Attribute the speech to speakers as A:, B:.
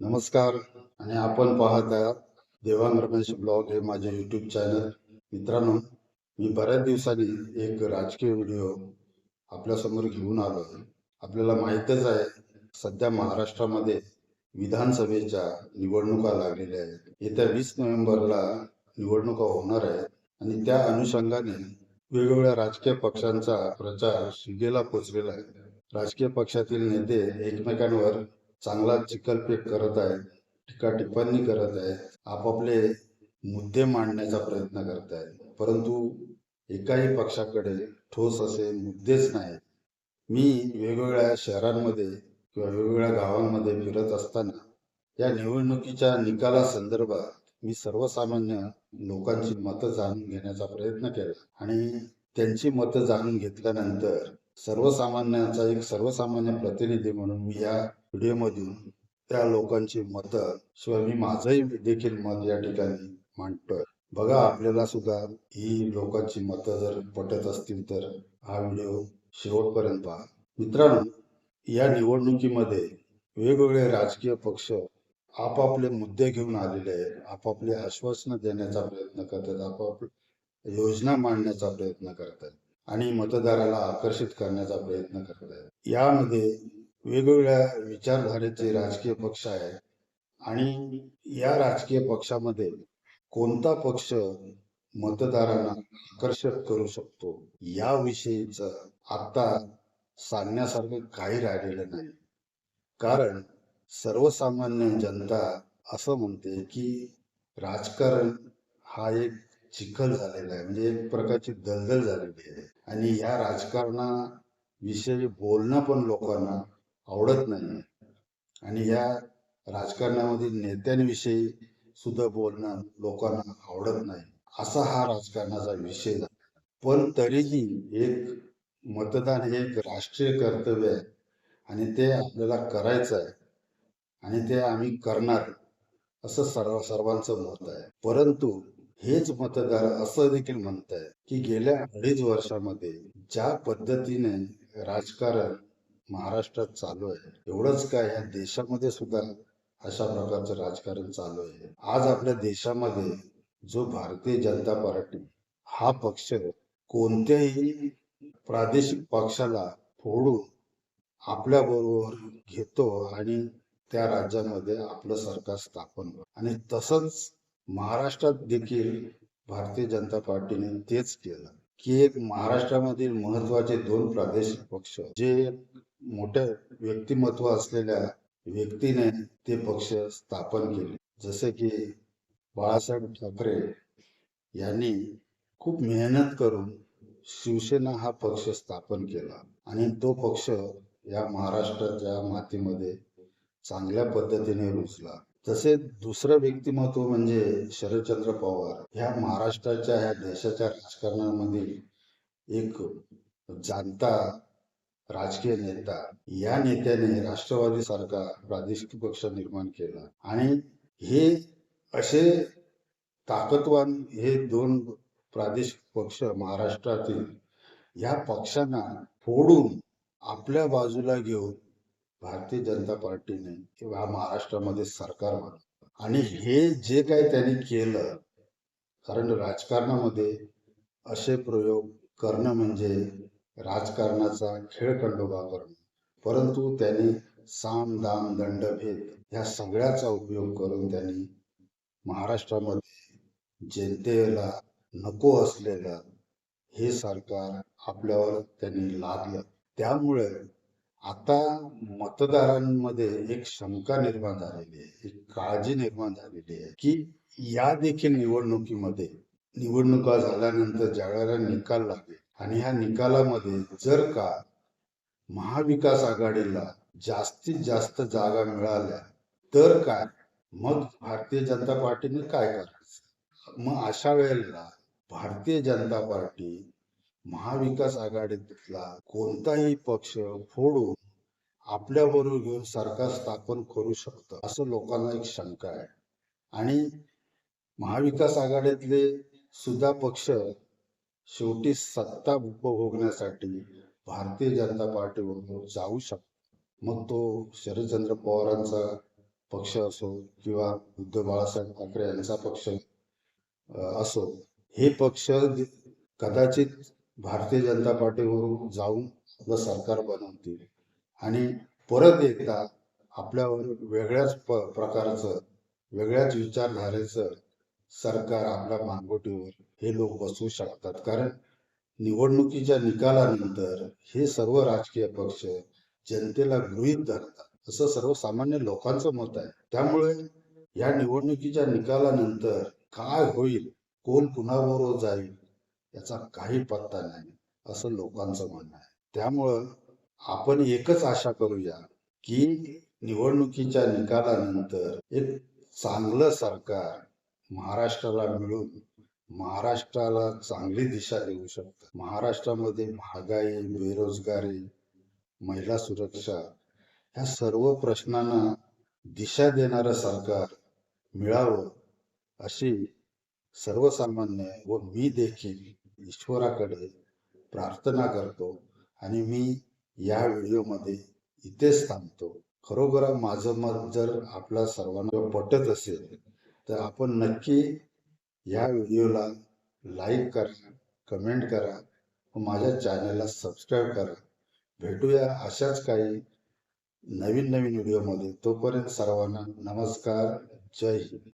A: नमस्कार. आणि आपण पाहत आहात देवांग रमेश ब्लॉग हे माझे युट्यूब चॅनल मित्रांनो मी बऱ्याच दिवसांनी एक राजकीय व्हिडिओ आपल्यासमोर घेऊन आलो आहे. आपल्याला माहीतच आहे सध्या महाराष्ट्रामध्ये विधानसभेच्या निवडणुका लागलेल्या आहेत. येत्या वीस नोव्हेंबरला निवडणुका होणार आहेत. आणि त्या अनुषंगाने वेगवेगळ्या राजकीय पक्षांचा प्रचार शिगेला पोचलेला आहे. राजकीय पक्षातील नेते एकमेकांवर चांगला चिकलपेक करत आहेत टीका टिप्पणी करत आहेत आपापले मुद्दे मांडण्याचा प्रयत्न करत आहेत परंतु एकाही पक्षाकडे ठोस असे मुद्देच नाहीत मी वेगवेगळ्या शहरांमध्ये किंवा वेगवेगळ्या गावांमध्ये फिरत असताना या निवडणुकीच्या निकाला संदर्भात मी सर्वसामान्य लोकांची मतं जाणून घेण्याचा प्रयत्न केला. आणि त्यांची मतं जाणून घेतल्यानंतर सर्वसामान्यांचा एक सर्वसामान्य प्रतिनिधी म्हणून मी या व्हिडिओमधून त्या लोकांची मतं शिवाय मी माझंही देखील मत या ठिकाणी मांडतोय. बघा आपल्याला सुद्धा ही लोकांची मतं जर पटत असतील तर हा व्हिडिओ शेवटपर्यंत पहा. मित्रांनो या निवडणुकीमध्ये वेगवेगळे राजकीय पक्ष आपापले मुद्दे घेऊन आलेले आहेत आपापले आश्वासनं देण्याचा प्रयत्न करतात आपापल्या योजना मांडण्याचा प्रयत्न करतात. आणि मतदाराला आकर्षित करण्याचा प्रयत्न करतात यामध्ये वेगवेगळ्या विचारधारेचे राजकीय पक्ष आहेत. आणि या राजकीय पक्षामध्ये कोणता पक्ष मतदारांना आकर्षक करू शकतो याविषयीच आता सांगण्यासारखं काही राहिलेलं नाही. कारण सर्वसामान्य जनता असं म्हणते की राजकारण हा एक चिखल झालेला आहे. म्हणजे एक प्रकारची दलदल झालेली आहे. आणि या राजकारणाविषयी बोलणं पण लोकांना आवडत नाही आणि या राजकारणामधील नेत्यांविषयी सुद्धा बोलणं लोकांना आवडत नाही. असा हा राजकारणाचा विषय झाला. पण तरीही एक मतदान हे एक राष्ट्रीय कर्तव्य आहे. आणि ते आपल्याला करायचं आहे. आणि ते आम्ही करणार असं सर्व सर्वांचं मत आहे. परंतु हेच मतदार असं देखील म्हणत आहे की गेल्या अडीच वर्षामध्ये ज्या पद्धतीने राजकारण महाराष्ट्रात चालू आहे एवढंच काय या देशामध्ये सुद्धा अशा प्रकारचं राजकारण चालू आहे. आज आपल्या देशामध्ये जो भारतीय जनता पार्टी हा पक्ष कोणत्याही प्रादेशिक पक्षाला फोडून आपल्या बरोबर घेतो आणि त्या राज्यामध्ये आपलं सरकार स्थापन आणि तसंच महाराष्ट्रात देखील भारतीय जनता पार्टीने तेच केलं. की एक महाराष्ट्रामधील महत्त्वाचे दोन प्रादेशिक पक्ष जे मोठ्या व्यक्तिमत्व असलेल्या व्यक्तीने ते पक्ष स्थापन केले. जसे की बाळासाहेब ठाकरे यांनी खूप मेहनत करून शिवसेना हा पक्ष स्थापन केला. आणि तो पक्ष या महाराष्ट्राच्या मातीमध्ये चांगल्या पद्धतीने रुजला. तसे दुसरं व्यक्तिमत्व म्हणजे शरदचंद्र पवार. ह्या महाराष्ट्राच्या ह्या देशाच्या राजकारणामध्ये एक जाणता राजकीय नेता या नेत्याने राष्ट्रवादी सारखा प्रादेशिक पक्ष निर्माण केला. आणि हे असे ताकदवान हे दोन प्रादेशिक पक्ष महाराष्ट्रातील या पक्षांना फोडून आपल्या बाजूला घेऊन भारतीय जनता पार्टीने किंवा महाराष्ट्रामध्ये सरकार बनवलं आणि हे जे काही त्यांनी केलं कारण राजकारणामध्ये असे प्रयोग करणं म्हणजे राजकारणाचा खेळखंडोबा करणं. परंतु त्यांनी साम दाम दंडभेद ह्या सगळ्याचा उपयोग करून त्यांनी महाराष्ट्रामध्ये जनतेला नको असलेलं हे सरकार आपल्यावर त्यांनी लादलं. त्यामुळे आता मतदारांमध्ये एक शंका निर्माण झालेली आहे एक काळजी निर्माण झालेली आहे की या देखील निवडणुकीमध्ये निवडणुका झाल्यानंतर ज्यावेळेला निकाल लागेल आणि ह्या निकालामध्ये जर का महाविकास आघाडीला जास्तीत जास्त जागा मिळाल्या तर काय? मग भारतीय जनता पार्टीने काय करायचं? मग अशा वेळेला भारतीय जनता पार्टी महाविकास आघाडीतला कोणताही पक्ष फोडून आपल्या बरोबर घेऊन सरकार स्थापन करू शकतं असं लोकांना एक शंका आहे. आणि महाविकास आघाडीतले सुद्धा पक्ष शेवटी सत्ता उपभोगण्यासाठी भारतीय जनता पार्टी बरोबर जाऊ शकतो मग तो शरदचंद्र पवारांचा पक्ष असो किंवा उद्धव बाळासाहेब ठाकरे यांचा पक्ष असो हे पक्ष कदाचित भारतीय जनता पार्टीवरून जाऊन आपलं सरकार बनवतील. आणि परत एकदा आपल्यावर वेगळ्याच प प्रकारचं वेगळ्याच विचारधारेचं सरकार आपल्या मानगोटीवर हे लोक बसवू शकतात. कारण निवडणुकीच्या निकालानंतर हे सर्व राजकीय पक्ष जनतेला गृहीत धरतात. असं सर्वसामान्य लोकांचं मत आहे. त्यामुळे या निवडणुकीच्या निकालानंतर काय होईल कोण कुणाबरोबर जाईल याचा काही पत्ता नाही असं लोकांचं म्हणणं आहे. त्यामुळं आपण एकच आशा करूया की निवडणुकीच्या निकालानंतर एक चांगलं सरकार महाराष्ट्राला मिळून महाराष्ट्राला चांगली दिशा देऊ शकतं. महाराष्ट्रामध्ये महागाई बेरोजगारी महिला सुरक्षा ह्या सर्व प्रश्नांना दिशा देणारं सरकार मिळावं अशी सर्वसामान्य व मी देखील ईश्वराकडे प्रार्थना करतो आणि मी या व्हिडिओमध्ये इथेच थांबतो. खरोखर माझं मत जर आपल्या सर्वांना पटत असेल तर आपण नक्की या व्हिडिओला लाईक करा कमेंट करा व माझ्या चॅनलला सबस्क्राईब करा. भेटूया अशाच काही नवीन नवीन व्हिडिओमध्ये. तोपर्यंत सर्वांना नमस्कार जय हिंद.